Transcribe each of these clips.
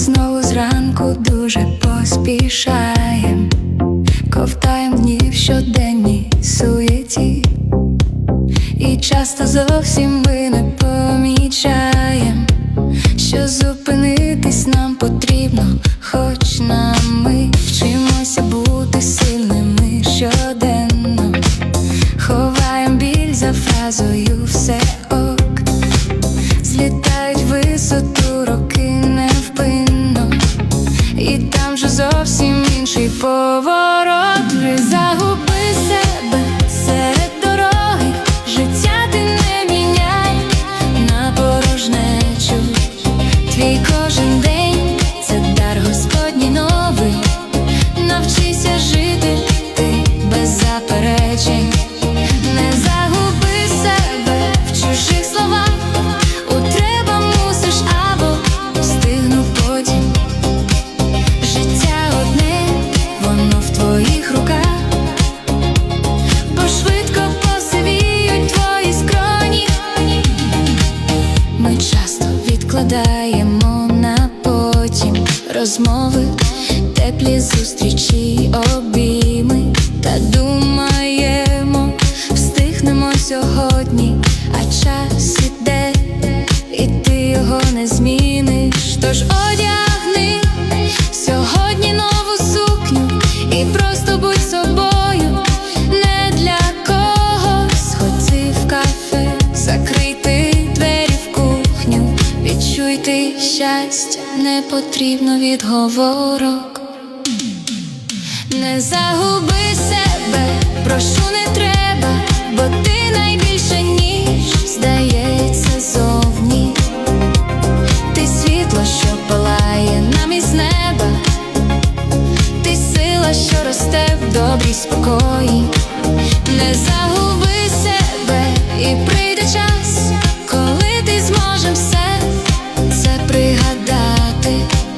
Знову зранку дуже поспішаєм, ковтаєм в щоденній суєті, і часто зовсім ми не помічаєм, що зупинитись нам потрібно, хоч на ми вчимося бути сильними щоденно, ховаєм біль за фразою все ок. Злітають висоту і там же зовсім інший поворот. Вже загуби Ми часто відкладаємо на потім розмови, теплі зустрічі, обійми та думаємо, встигнемо сьогодні, а час іде, і ти його не зміниш. Тож одягни сьогодні відчуйте щастя, не потрібно відговорок. Не загуби себе, прошу не треба, бо ти найбільше ніж здається зовні. Ти світло, що палає нам із неба, ти сила, що росте в добрій спокої. Не загуби you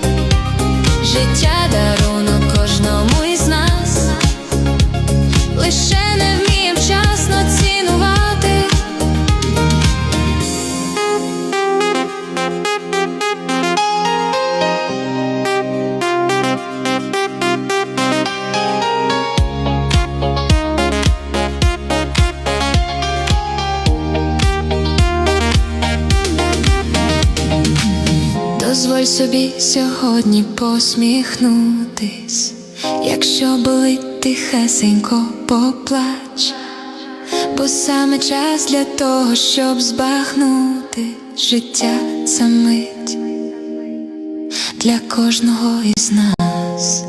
Дозволь собі сьогодні посміхнутись, якщо болить тихесенько поплач, бо саме час для того, щоб збагнути життя це мить для кожного із нас.